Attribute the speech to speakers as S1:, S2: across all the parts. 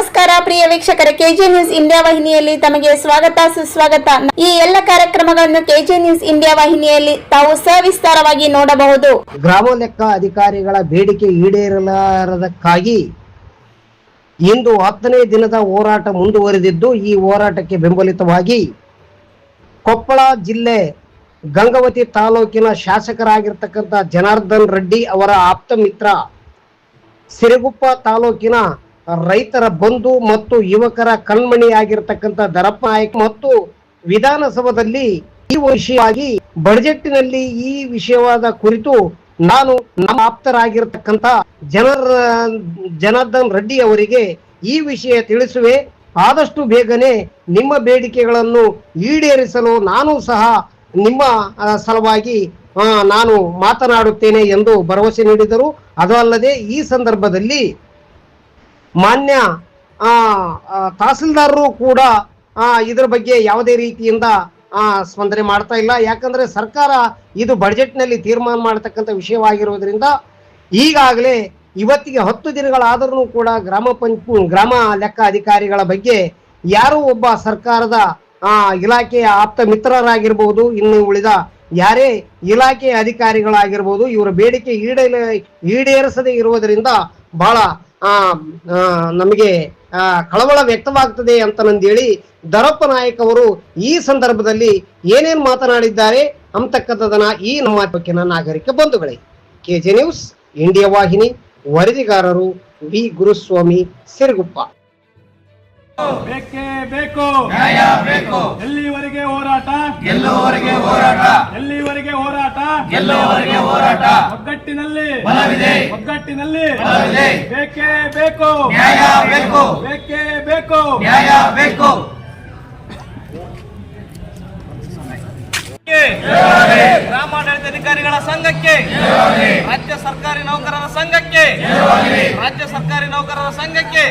S1: ನಮಸ್ಕಾರ ಪ್ರಿಯ ವೀಕ್ಷಕರ, K J news India ವಾಹಿನಿಯಲ್ಲಿ ತಮಗೆ ಸ್ವಾಗತ, ಸುಸ್ವಾಗತ. ಈ ಎಲ್ಲ ಕಾರ್ಯಕ್ರಮಗಳನ್ನು ಕೆಜೆ ನ್ಯೂಸ್ ಇಂಡಿಯಾ ವಾಹಿನಿಯಲ್ಲಿ ತಾವು ಸವಿಸ್ತಾರವಾಗಿ ನೋಡಬಹುದು.
S2: ಗ್ರಾಮ ಲೆಕ್ಕ ಅಧಿಕಾರಿಗಳ ಬೇಡಿಕೆ ಈಡೇರಲಾರದಕ್ಕಾಗಿ ಇಂದು ಹತ್ತನೇ ದಿನದ ಹೋರಾಟ ಮುಂದುವರೆದಿದ್ದು, ಈ ಹೋರಾಟಕ್ಕೆ ಬೆಂಬಲಿತವಾಗಿ ಕೊಪ್ಪಳ ಜಿಲ್ಲೆ ಗಂಗವತಿ ತಾಲೂಕಿನ ಶಾಸಕರಾಗಿರ್ತಕ್ಕಂಥ ಜನಾರ್ದನ್ ರೆಡ್ಡಿ ಅವರ ಆಪ್ತ ಮಿತ್ರ ಸಿರಿಗುಪ್ಪ ತಾಲೂಕಿನ ರೈತರ ಬಂಧು ಮತ್ತು ಯುವಕರ ಕಣ್ಮಣಿಯಾಗಿರ್ತಕ್ಕಂಥ ದರಪ್ಪ ನಾಯಕ್ ಮತ್ತು ವಿಧಾನಸಭದಲ್ಲಿ ಈ ವಿಷಯವಾಗಿ ಬಜೆಟ್ನಲ್ಲಿ ಈ ವಿಷಯವಾದ ಕುರಿತು ನಾನು ನಮ್ಮ ಆಪ್ತರಾಗಿರ್ತಕ್ಕಂಥ ಜನರ, ಜನಾರ್ದನ್ ರೆಡ್ಡಿ ಅವರಿಗೆ ಈ ವಿಷಯ ತಿಳಿಸುವೆ. ಆದಷ್ಟು ಬೇಗನೆ ನಿಮ್ಮ ಬೇಡಿಕೆಗಳನ್ನು ಈಡೇರಿಸಲು ನಾನು ಸಹ ನಿಮ್ಮ ಸಲುವಾಗಿ ನಾನು ಮಾತನಾಡುತ್ತೇನೆ ಎಂದು ಭರವಸೆ ನೀಡಿದರು. ಅದು ಅಲ್ಲದೆ ಈ ಸಂದರ್ಭದಲ್ಲಿ ಮಾನ್ಯ ತಹಸೀಲ್ದಾರರು ಕೂಡ ಇದರ ಬಗ್ಗೆ ಯಾವುದೇ ರೀತಿಯಿಂದ ಸ್ಪಂದನೆ ಮಾಡ್ತಾ ಇಲ್ಲ. ಯಾಕಂದ್ರೆ ಸರ್ಕಾರ ಇದು ಬಜೆಟ್ನಲ್ಲಿ ತೀರ್ಮಾನ ಮಾಡತಕ್ಕಂಥ ವಿಷಯವಾಗಿರುವುದರಿಂದ ಈಗಾಗಲೇ ಇವತ್ತಿಗೆ ಹತ್ತು ದಿನಗಳಾದರೂ ಕೂಡ ಗ್ರಾಮ ಪಂಚ, ಗ್ರಾಮ ಲೆಕ್ಕ ಅಧಿಕಾರಿಗಳ ಬಗ್ಗೆ ಯಾರೋ ಒಬ್ಬ ಸರ್ಕಾರದ ಇಲಾಖೆಯ ಆಪ್ತ ಮಿತ್ರರಾಗಿರ್ಬೋದು, ಇನ್ನು ಉಳಿದ ಯಾರೇ ಇಲಾಖೆಯ ಅಧಿಕಾರಿಗಳಾಗಿರ್ಬೋದು, ಇವರ ಬೇಡಿಕೆ ಈಡೇ ಈಡೇರಿಸದೇ ಇರುವುದರಿಂದ ಬಹಳ ನಮಗೆ ಕಳವಳ ವ್ಯಕ್ತವಾಗ್ತದೆ ಅಂತ ನಂದೇಳಿ ದರಪ್ಪ ನಾಯಕ್ ಅವರು ಈ ಸಂದರ್ಭದಲ್ಲಿ ಏನೇನು ಮಾತನಾಡಿದ್ದಾರೆ ಅಂತಕ್ಕಂಥದನ್ನ ಈ ನಮ್ಮ ಬಗ್ಗೆ ನಾಗರಿಕ ಬಂಧುಗಳೇ. ಕೆಜೆ ನ್ಯೂಸ್, ಇಂಡಿಯಾ ವಾಹಿನಿ, ವರದಿಗಾರರು ವಿ. ಗುರುಸ್ವಾಮಿ, ಸಿರುಗುಪ್ಪ.
S3: ಬೇಕೇ ಬೇಕು.
S4: ನ್ಯಾಯ ಬೇಕು.
S3: ಎಲ್ಲಿವರೆಗೆ ಹೋರಾಟ?
S4: ಗೆಲ್ಲುವವರೆಗೆ ಹೋರಾಟ?
S3: ಎಲ್ಲಿವರೆಗೆ ಹೋರಾಟ?
S4: ಗೆಲ್ಲುವವರೆಗೆ ಹೋರಾಟ?
S3: ಒಗ್ಗಟ್ಟಿನಲ್ಲಿ.
S4: ಬಲವಿದೆ.
S3: ಒಗ್ಗಟ್ಟಿನಲ್ಲಿ.
S4: ಬಲವಿದೆ.
S3: ಬೇಕೇ ಬೇಕು.
S4: ನ್ಯಾಯ ಬೇಕು.
S3: ಬೇಕೇ ಬೇಕು.
S4: ನ್ಯಾಯ ಬೇಕು
S5: ಗ್ರಾಮಾಡಳಿತ ಅಧಿಕಾರಿಗಳ ಸಂಘಕ್ಕೆ. ರಾಜ್ಯ ಸರ್ಕಾರಿ ನೌಕರರ ಸಂಘಕ್ಕೆ. ರಾಜ್ಯ ಸರ್ಕಾರಿ ನೌಕರರ ಸಂಘಕ್ಕೆ.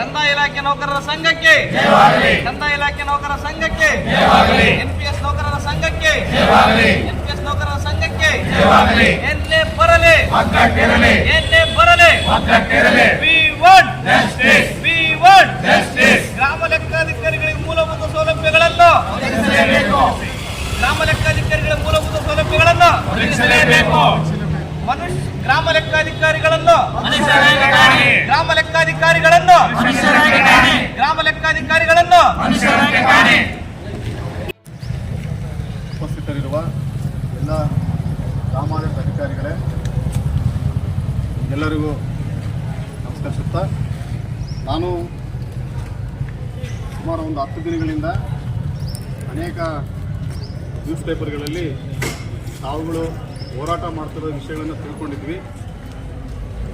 S5: ಕಂದಾಯ ಇಲಾಖೆ ನೌಕರರ ಸಂಘಕ್ಕೆ. ಕಂದಾಯ ಇಲಾಖೆ ನೌಕರರ ಸಂಘಕ್ಕೆ. ಎನ್ಪಿಎಸ್ ನೌಕರರ ಸಂಘಕ್ಕೆ. ಎನ್ಪಿಎಸ್ ನೌಕರರ ಸಂಘಕ್ಕೆ. ಎಲ್ಲೇ ಬರಲಿ. ಎಲ್ಲೇ ಬರಲಿ. ವಿ ವಾಂಟ್
S6: ಎಲ್ಲರಿಗೂ ನಮಸ್ಕರಿಸುತ್ತಾ ನಾನು ಸುಮಾರು ಒಂದು ಹತ್ತು ದಿನಗಳಿಂದ ಅನೇಕ ನ್ಯೂಸ್ ಪೇಪರ್ಗಳಲ್ಲಿ ತಾವುಗಳು ಹೋರಾಟ ಮಾಡ್ತಿರೋ ವಿಷಯಗಳನ್ನು ತಿಳ್ಕೊಂಡಿದ್ವಿ.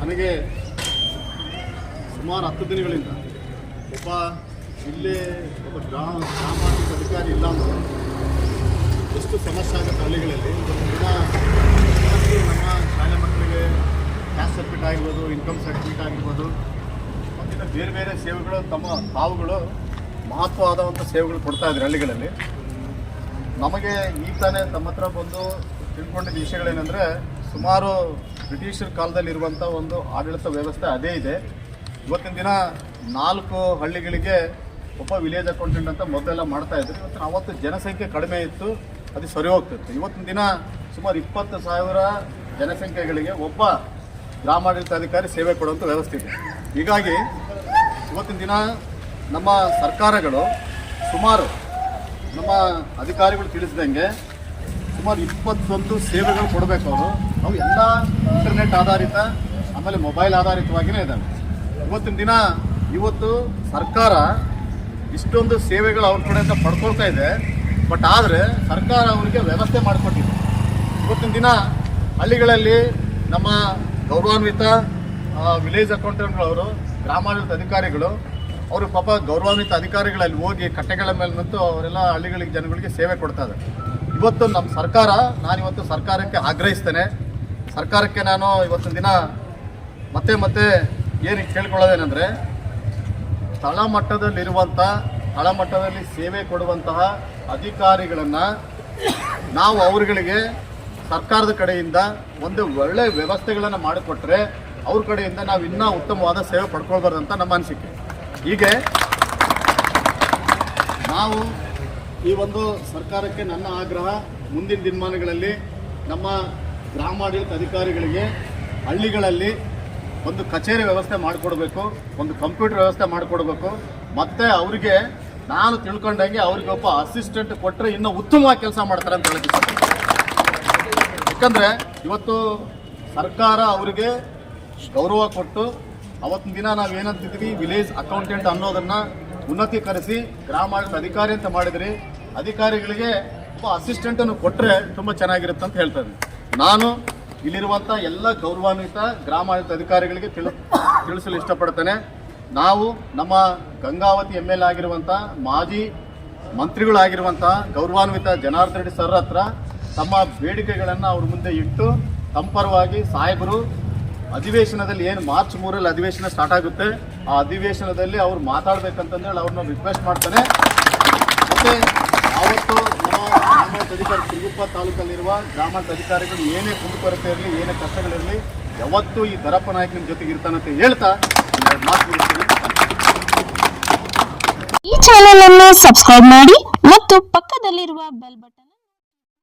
S6: ನನಗೆ ಸುಮಾರು ಹತ್ತು ದಿನಗಳಿಂದ ಒಬ್ಬ ಜಿಲ್ಲೆ, ಒಬ್ಬ ಗ್ರಾಮ ಗ್ರಾಮಾಡಳಿತ ಅಧಿಕಾರಿ ಇಲ್ಲ ಅಂದರೆ ಎಷ್ಟು ಸಮಸ್ಯೆ ಆಗುತ್ತೆ ಹಳ್ಳಿಗಳಲ್ಲಿ ಇವತ್ತು ದಿನ ಇವತ್ತು ನಮ್ಮ ಶಾಲೆ ಮಕ್ಕಳಿಗೆ ಕ್ಯಾಸ್ಟ್ ಸರ್ಟಿಫಿಕೇಟ್ ಆಗಿರ್ಬೋದು ಇನ್ಕಮ್ ಸರ್ಟಿಫಿಕೇಟ್ ಆಗಿರ್ಬೋದು ಮತ್ತಿನ್ನು ಬೇರೆ ಬೇರೆ ಸೇವೆಗಳು, ತಮ್ಮ ತಾವುಗಳು ಮಹತ್ವವಾದಂಥ ಸೇವೆಗಳು ಕೊಡ್ತಾ ಇದ್ದಾರೆ ಹಳ್ಳಿಗಳಲ್ಲಿ. ನಮಗೆ ಈಗ ತಾನೇ ತಮ್ಮ ಹತ್ರ ಬಂದು ತಿಳ್ಕೊಂಡಿದ್ದ ವಿಷಯಗಳೇನೆಂದರೆ, ಸುಮಾರು ಬ್ರಿಟಿಷರ ಕಾಲದಲ್ಲಿರುವಂಥ ಒಂದು ಆಡಳಿತ ವ್ಯವಸ್ಥೆ ಅದೇ ಇದೆ. ಇವತ್ತಿನ ದಿನ ನಾಲ್ಕು ಹಳ್ಳಿಗಳಿಗೆ ಒಬ್ಬ ವಿಲೇಜ್ ಅಕೌಂಟೆಂಟ್ ಅಂತ ಮೊದಲೆಲ್ಲ ಮಾಡ್ತಾ ಇದ್ರು. ಇವತ್ತು ಅವತ್ತು ಜನಸಂಖ್ಯೆ ಕಡಿಮೆ ಇತ್ತು, ಅದು ಸರಿ ಹೋಗ್ತಿತ್ತು. ಇವತ್ತಿನ ದಿನ ಸುಮಾರು ಇಪ್ಪತ್ತು ಸಾವಿರ ಜನಸಂಖ್ಯೆಗಳಿಗೆ ಒಬ್ಬ ಗ್ರಾಮಾಡಳಿತ ಅಧಿಕಾರಿ ಸೇವೆ ಕೊಡುವಂಥ ವ್ಯವಸ್ಥೆ ಇದೆ. ಹೀಗಾಗಿ ಇವತ್ತಿನ ದಿನ ನಮ್ಮ ಸರ್ಕಾರಗಳು ಸುಮಾರು ನಮ್ಮ ಅಧಿಕಾರಿಗಳು ತಿಳಿಸಿದಂಗೆ ಸುಮಾರು ಇಪ್ಪತ್ತೊಂದು ಸೇವೆಗಳು ಕೊಡಬೇಕು ಅವರು. ಅವು ಎಲ್ಲ ಇಂಟರ್ನೆಟ್ ಆಧಾರಿತ, ಆಮೇಲೆ ಮೊಬೈಲ್ ಆಧಾರಿತವಾಗಿಯೇ ಇದ್ದಾವೆ. ಇವತ್ತಿನ ದಿನ ಇವತ್ತು ಸರ್ಕಾರ ಇಷ್ಟೊಂದು ಸೇವೆಗಳು ಅವ್ರ ಕಡೆಯಿಂದ ಪಡ್ಕೊಳ್ತಾ ಇದೆ. ಬಟ್ ಆದರೆ ಸರ್ಕಾರ ಅವರಿಗೆ ವ್ಯವಸ್ಥೆ ಮಾಡಿಕೊಟ್ಟಿದೆ. ಇವತ್ತಿನ ದಿನ ಹಳ್ಳಿಗಳಲ್ಲಿ ನಮ್ಮ ಗೌರವಾನ್ವಿತ ವಿಲೇಜ್ ಅಕೌಂಟೆಂಟ್ಗಳವರು ಗ್ರಾಮಾಡಳಿತ ಅಧಿಕಾರಿಗಳು, ಅವರು ಪಾಪ ಗೌರವಾನ್ವಿತ ಅಧಿಕಾರಿಗಳಲ್ಲಿ ಹೋಗಿ ಕಟ್ಟೆಗಳ ಮೇಲೆ ನಿಂತು ಅವರೆಲ್ಲ ಹಳ್ಳಿಗಳಿಗೆ ಜನಗಳಿಗೆ ಸೇವೆ ಕೊಡ್ತಾ ಇವತ್ತು ನಮ್ಮ ಸರ್ಕಾರ ನಾನು ಇವತ್ತು ಸರ್ಕಾರಕ್ಕೆ ಆಗ್ರಹಿಸ್ತೇನೆ. ಸರ್ಕಾರಕ್ಕೆ ನಾನು ಇವತ್ತಿನ ದಿನ ಮತ್ತೆ ಮತ್ತೆ ಏನು ಕೇಳ್ಕೊಳ್ಳೋದೇನೆಂದರೆ ತಳಮಟ್ಟದಲ್ಲಿರುವಂಥ ತಳಮಟ್ಟದಲ್ಲಿ ಸೇವೆ ಕೊಡುವಂತಹ ಅಧಿಕಾರಿಗಳನ್ನು ನಾವು ಅವರುಗಳಿಗೆ ಸರ್ಕಾರದ ಕಡೆಯಿಂದ ಒಂದು ಒಳ್ಳೆ ವ್ಯವಸ್ಥೆಗಳನ್ನು ಮಾಡಿಕೊಟ್ರೆ ಅವ್ರ ಕಡೆಯಿಂದ ನಾವು ಇನ್ನೂ ಉತ್ತಮವಾದ ಸೇವೆ ಪಡ್ಕೊಳ್ಬಾರ್ದು ಅಂತ ನಮ್ಮ ಅನಿಸಿಕೆ ಹೀಗೆ ನಾವು ಈ ಒಂದು ಸರ್ಕಾರಕ್ಕೆ ನನ್ನ ಆಗ್ರಹ ಮುಂದಿನ ದಿನಮಾನಗಳಲ್ಲಿ ನಮ್ಮ ಗ್ರಾಮಾಡಳಿತ ಅಧಿಕಾರಿಗಳಿಗೆ ಹಳ್ಳಿಗಳಲ್ಲಿ ಒಂದು ಕಚೇರಿ ವ್ಯವಸ್ಥೆ ಮಾಡಿಕೊಡ್ಬೇಕು, ಒಂದು ಕಂಪ್ಯೂಟರ್ ವ್ಯವಸ್ಥೆ ಮಾಡಿಕೊಡ್ಬೇಕು ಮತ್ತು ಅವರಿಗೆ ನಾನು ತಿಳ್ಕೊಂಡಂಗೆ ಅವ್ರಿಗೆ ಒಬ್ಬ ಅಸಿಸ್ಟೆಂಟ್ ಕೊಟ್ಟರೆ ಇನ್ನೂ ಉತ್ತಮವಾಗಿ ಕೆಲಸ ಮಾಡ್ತಾರೆ ಅಂತ ಇಷ್ಟಪಡ್ತೀನಿ. ಯಾಕಂದ್ರೆ ಇವತ್ತು ಸರ್ಕಾರ ಅವರಿಗೆ ಗೌರವ ಕೊಟ್ಟು ಅವತ್ತಿನ ದಿನ ನಾವು ಏನಂತಿದ್ವಿ ವಿಲೇಜ್ ಅಕೌಂಟೆಂಟ್ ಅನ್ನೋದನ್ನ ಉನ್ನತೀಕರಿಸಿ ಗ್ರಾಮಾಡಳಿತ ಅಧಿಕಾರಿ ಅಂತ ಮಾಡಿದ್ರಿ. ಅಧಿಕಾರಿಗಳಿಗೆ ಒಬ್ಬ ಅಸಿಸ್ಟೆಂಟ್ ಅನ್ನು ಕೊಟ್ಟರೆ ತುಂಬಾ ಚೆನ್ನಾಗಿರುತ್ತೆ ಅಂತ ಹೇಳ್ತಾರೆ ನಾನು ಇಲ್ಲಿರುವಂತ ಎಲ್ಲ ಗೌರವಾನ್ವಿತ ಗ್ರಾಮಾಡಳಿತ ಅಧಿಕಾರಿಗಳಿಗೆ ತಿಳಿ, ತಿಳಿಸಲು ಇಷ್ಟಪಡ್ತೇನೆ. ನಾವು ನಮ್ಮ ಗಂಗಾವತಿ ಎಂ ಎಲ್ ಆಗಿರುವಂತ ಮಾಜಿ ಮಂತ್ರಿಗಳಾಗಿರುವಂಥ ಗೌರವಾನ್ವಿತ ಜನಾರ್ದನ್ ರೆಡ್ಡಿ ಸರ್ ಹತ್ರ ತಮ್ಮ ಬೇಡಿಕೆಗಳನ್ನು ಅವ್ರ ಮುಂದೆ ಇಟ್ಟು ತಂಪರವಾಗಿ ಪರವಾಗಿ ಸಾಹೇಬರು ಅಧಿವೇಶನದಲ್ಲಿ ಏನು ಮಾರ್ಚ್ ಮೂರಲ್ಲಿ ಅಧಿವೇಶನ ಸ್ಟಾರ್ಟ್ ಆಗುತ್ತೆ, ಆ ಅಧಿವೇಶನದಲ್ಲಿ ಅವ್ರು ಮಾತಾಡ್ಬೇಕಂತಂದೇಳಿ ಅವ್ರನ್ನ ರಿಕ್ವೆಸ್ಟ್ ಮಾಡ್ತಾನೆ. ಮತ್ತೆ ಅವತ್ತು ನಮ್ಮ ಅಧಿಕಾರಿ ತಿರುಗುಪ್ಪ ತಾಲೂಕಲ್ಲಿರುವ ಗ್ರಾಮಾಂತ ಅಧಿಕಾರಿಗಳು ಏನೇ ಕುಂದುಕೊರತೆ ಇರಲಿ, ಏನೇ ಕಷ್ಟಗಳಿರಲಿ, ಯಾವತ್ತೂ ಈ ದರಪ್ಪ ನಾಯಕನ ಜೊತೆಗೆ ಇರ್ತಾನಂತ ಹೇಳ್ತಾ ಮಾತು
S7: ಈ ಚಾನೆಲ್ ಅನ್ನು ಸಬ್ಸ್ಕ್ರೈಬ್ ಮಾಡಿ ಮತ್ತು ಪಕ್ಕದಲ್ಲಿರುವ ಬೆಲ್ ಬಟನ್